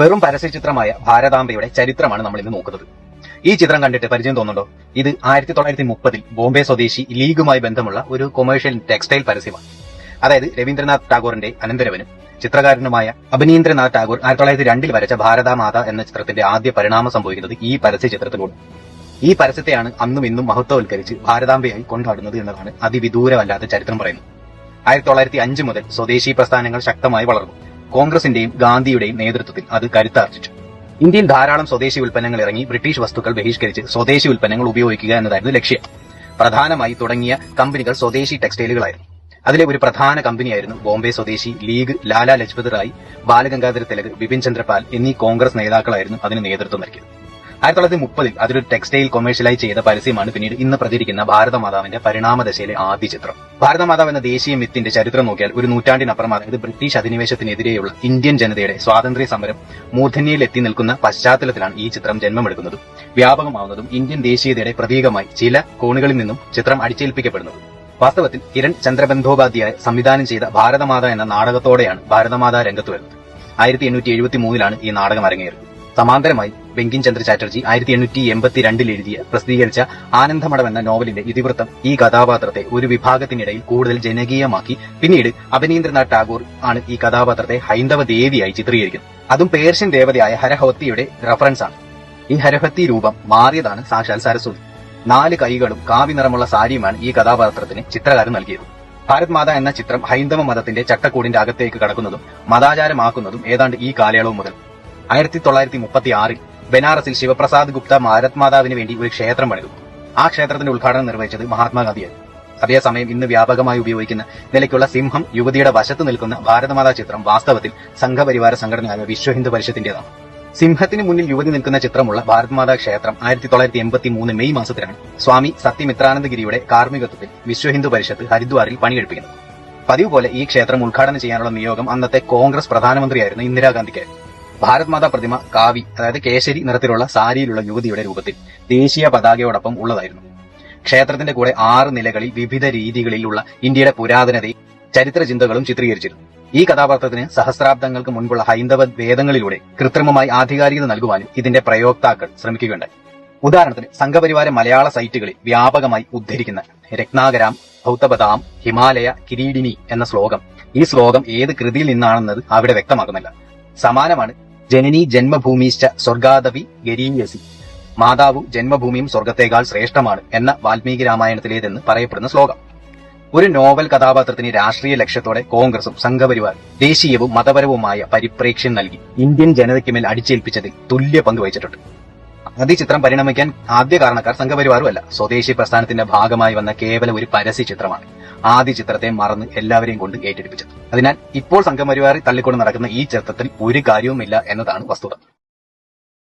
വെറും പരസ്യചിത്രമായ ഭാരതാംബയുടെ ചരിത്രമാണ് നമ്മൾ ഇന്ന് നോക്കുന്നത്. ഈ ചിത്രം കണ്ടിട്ട് പരിചയം തോന്നുന്നുണ്ടോ? ഇത് ആയിരത്തി തൊള്ളായിരത്തി മുപ്പതിൽ ബോംബെ സ്വദേശി ലീഗുമായി ബന്ധമുള്ള ഒരു കൊമേഴ്ഷ്യൽ ടെക്സ്റ്റൈൽ പരസ്യമാണ്. അതായത് രവീന്ദ്രനാഥ് ടാഗോറിന്റെ അനന്തരവനും ചിത്രകാരനുമായ അഭിനീന്ദ്രനാഥ് ടാഗോർ ആയിരത്തി തൊള്ളായിരത്തി രണ്ടിൽ വരച്ച ഭാരതാമാത എന്ന ചിത്രത്തിന്റെ ആദ്യ പരിണാമം സംഭവിക്കുന്നത് ഈ പരസ്യ ചിത്രത്തിലൂടെ ഈ പരസ്യത്തെയാണ് അന്നും ഇന്നും മഹത്വവൽക്കരിച്ച് ഭാരതാംബയായി കൊണ്ടാടുന്നത് എന്നതാണ് അതിവിദൂരമല്ലാത്ത ചരിത്രം പറയുന്നത്. ആയിരത്തി തൊള്ളായിരത്തി അഞ്ച് മുതൽ സ്വദേശി പ്രസ്ഥാനങ്ങൾ ശക്തമായി വളർന്നു. കോൺഗ്രസിന്റെയും ഗാന്ധിയുടെയും നേതൃത്വത്തിൽ അത് കരുത്താർജിച്ചു. ഇന്ത്യയിൽ ധാരാളം സ്വദേശി ഉൽപ്പന്നങ്ങൾ ഇറങ്ങി ബ്രിട്ടീഷ് വസ്തുക്കൾ ബഹിഷ്കരിച്ച് സ്വദേശി ഉൽപ്പന്നങ്ങൾ ഉപയോഗിക്കുക എന്നതായിരുന്നു ലക്ഷ്യം. പ്രധാനമായി തുടങ്ങിയ കമ്പനികൾ സ്വദേശി ടെക്സ്റ്റൈലുകളായിരുന്നു. അതിലെ ഒരു പ്രധാന കമ്പനിയായിരുന്നു ബോംബെ സ്വദേശി ലീഗ് ലാലാ ലജ്പത് റായ് ബാലഗംഗാധര തിലക് ബിപിൻ ചന്ദ്രപാൽ എന്നീ കോൺഗ്രസ് നേതാക്കളായിരുന്നു അതിന് നേതൃത്വം നൽകിയത്. ആയിരത്തി തൊള്ളായിരത്തി മുപ്പതിൽ അതൊരു ടെക്സ്റ്റൈൽ കൊമേഴ്ഷ്യലായി ചെയ്ത പരസ്യമാണ്. പിന്നീട് ഇന്ന് പ്രചരിക്കുന്ന ഭാരതമാതാവിന്റെ പരിണാമദശയിലെ ആദ്യ ചിത്രം. ഭാരതമാതാവ് എന്ന ദേശീയ മിത്തിന്റെ ചരിത്രം നോക്കിയാൽ ഒരു നൂറ്റാണ്ടിനപ്പുറം അതായത് ബ്രിട്ടീഷ് അധിനിവേശത്തിനെതിരെയുള്ള ഇന്ത്യൻ ജനതയുടെ സ്വാതന്ത്ര്യ സമരം മൂർധന്യയിൽ എത്തി നിൽക്കുന്ന പശ്ചാത്തലത്തിലാണ് ഈ ചിത്രം ജന്മമെടുക്കുന്നതും. വ്യാപകമാവുന്നതും ഇന്ത്യൻ ദേശീയതയുടെ പ്രതീകമായി ചില കോണുകളിൽ നിന്നും ചിത്രം അടിച്ചേൽപ്പിക്കപ്പെടുന്നതും. വാസ്തവത്തിൽ കിരൺ ചന്ദ്രബന്ധോപാധ്യായ സംവിധാനം ചെയ്ത ഭാരതമാത എന്ന നാടകത്തോടെയാണ് ഭാരതമാത രംഗത്ത് വരുന്നത്. ആയിരത്തി എണ്ണൂറ്റി എഴുപത്തി മൂന്നിലാണ് ഈ നാടകം അരങ്ങേറിയത്. സമാന്തരമായി ബങ്കിം ചന്ദ്ര ചാറ്റർജി ആയിരത്തി എണ്ണൂറ്റി എൺപത്തി രണ്ടിൽ എഴുതിയ പ്രസിദ്ധീകരിച്ച ആനന്ദമഠം എന്ന നോവലിന്റെ ഇതിവൃത്തം ഈ കഥാപാത്രത്തെ ഒരു വിഭാഗത്തിനിടയിൽ കൂടുതൽ ജനകീയമാക്കി. പിന്നീട് അഭിനീന്ദ്രനാഥ് ടാഗോർ ആണ് ഈ കഥാപാത്രത്തെ ഹൈന്ദവ ദേവിയായി ചിത്രീകരിക്കുന്നത്. അതും പേർഷ്യൻ ദേവതയായ ഹരഹോത്തിയുടെ റഫറൻസ് ആണ്. ഈ ഹരഹത്തി രൂപം മാറിയതാണ് സാക്ഷാൽ സരസ്വതി. നാല് കൈകളും കാവി നിറമുള്ള സാരിയുമാണ് ഈ കഥാപാത്രത്തിന് ചിത്രകാരൻ നൽകിയത്. ഭാരത് മാത എന്ന ചിത്രം ഹൈന്ദവ മതത്തിന്റെ ചട്ടക്കൂടിന്റെ അകത്തേക്ക് കടക്കുന്നതും മതാചാരമാക്കുന്നതും ഏതാണ്ട് ഈ കാലയളവ് മുതൽ ആയിരത്തി തൊള്ളായിരത്തി മുപ്പത്തി ആറിൽ ബനാറസിൽ ശിവപ്രസാദ് ഗുപ്ത ഭാരത് മാതാവിന് വേണ്ടി ഒരു ക്ഷേത്രം പണിതു. ആ ക്ഷേത്രത്തിന്റെ ഉദ്ഘാടനം നിർവഹിച്ചത് മഹാത്മാഗാന്ധിയായിരുന്നു അതേസമയം ഇന്ന് വ്യാപകമായി ഉപയോഗിക്കുന്ന നിലയ്ക്കുള്ള സിംഹം യുവതിയുടെ വശത്ത് നിൽക്കുന്ന ഭാരതമാതാ ചിത്രം വാസ്തവത്തിൽ സംഘപരിവാര സംഘടനയായ വിശ്വ ഹിന്ദു പരിഷത്തിന്റേതാണ്. സിംഹത്തിന് മുന്നിൽ യുവതി നിൽക്കുന്ന ചിത്രമുള്ള ഭാരത്മാതാ ക്ഷേത്രം ആയിരത്തി തൊള്ളായിരത്തി എൺപത്തി മൂന്ന് മെയ് മാസത്തിലാണ് സ്വാമി സത്യമിത്രാനന്ദഗിരിയുടെ കാർമ്മികത്വത്തിൽ വിശ്വ ഹിന്ദു പരിഷത്ത് ഹരിദ്വാറിൽ പണിയെടുപ്പിക്കുന്നത്. പതിവ് പോലെ ഈ ക്ഷേത്രം ഉദ്ഘാടനം ചെയ്യാനുള്ള നിയോഗം അന്നത്തെ കോൺഗ്രസ് പ്രധാനമന്ത്രിയായിരുന്നു ഇന്ദിരാഗാന്ധിക്കായിരുന്നു. ഭാരത് മാതാ പ്രതിമ കാവി അതായത് കേശരി നിറത്തിലുള്ള സാരിയിലുള്ള യുവതിയുടെ രൂപത്തിൽ ദേശീയ പതാകയോടൊപ്പം ഉള്ളതായിരുന്നു. ക്ഷേത്രത്തിന്റെ കൂടെ ആറ് നിലകളിൽ വിവിധ രീതികളിലുള്ള ഇന്ത്യയുടെ പുരാതനതയും ചരിത്ര ചിന്തകളും ചിത്രീകരിച്ചിരുന്നു. ഈ കഥാപാത്രത്തിന് സഹസ്രാബ്ദങ്ങൾക്ക് മുൻപുള്ള ഹൈന്ദവ വേദങ്ങളിലൂടെ കൃത്രിമമായി ആധികാരികത നൽകുവാനും ഇതിന്റെ പ്രയോക്താക്കൾ ശ്രമിക്കുകയുണ്ടായി. ഉദാഹരണത്തിന് സംഘപരിവാര മലയാള സൈറ്റുകളിൽ വ്യാപകമായി ഉദ്ധരിക്കുന്ന രത്നാകരാം ഭൗതപതാം ഹിമാലയ കിരീടിനി എന്ന ശ്ലോകം. ഈ ശ്ലോകം ഏത് കൃതിയിൽ നിന്നാണെന്നത് അവിടെ വ്യക്തമാക്കുന്നില്ല സമാനമാണ് ജനനി ജന്മഭൂമിശ്ച സ്വർഗാദവി ഗരീയസി. മാതാവ് ജന്മഭൂമിയും സ്വർഗത്തേക്കാൾ ശ്രേഷ്ഠമാണ് എന്ന വാൽമീകി രാമായണത്തിലേതെന്ന് പറയപ്പെടുന്ന ശ്ലോകം. ഒരു നോവൽ കഥാപാത്രത്തിന് രാഷ്ട്രീയ ലക്ഷ്യത്തോടെ കോൺഗ്രസും സംഘപരിവാർ ദേശീയവും മതപരവുമായ പരിപ്രേക്ഷ്യം നൽകി ഇന്ത്യൻ ജനതയ്ക്ക് മേൽ അടിച്ചേൽപ്പിച്ചതിൽ തുല്യ പങ്ക് വഹിച്ചിട്ടുണ്ട് ചിത്രം പരിണമിക്കാൻ ആദ്യ കാരണക്കാർ സംഘപരിവാറുമല്ല. സ്വദേശി പ്രസ്ഥാനത്തിന്റെ ഭാഗമായി വന്ന കേവലം ഒരു പരസ്യ ചിത്രമാണ് ആദ്യ ചിത്രത്തെ മറന്ന് എല്ലാവരെയും കൊണ്ട് ഏറ്റെടുപ്പിച്ചത്. അതിനാൽ ഇപ്പോൾ സംഘപരിവാറിൽ തള്ളിക്കൊണ്ട് നടക്കുന്ന ഈ ചിത്രത്തിൽ ഒരു കാര്യവുമില്ല എന്നതാണ് വസ്തുത.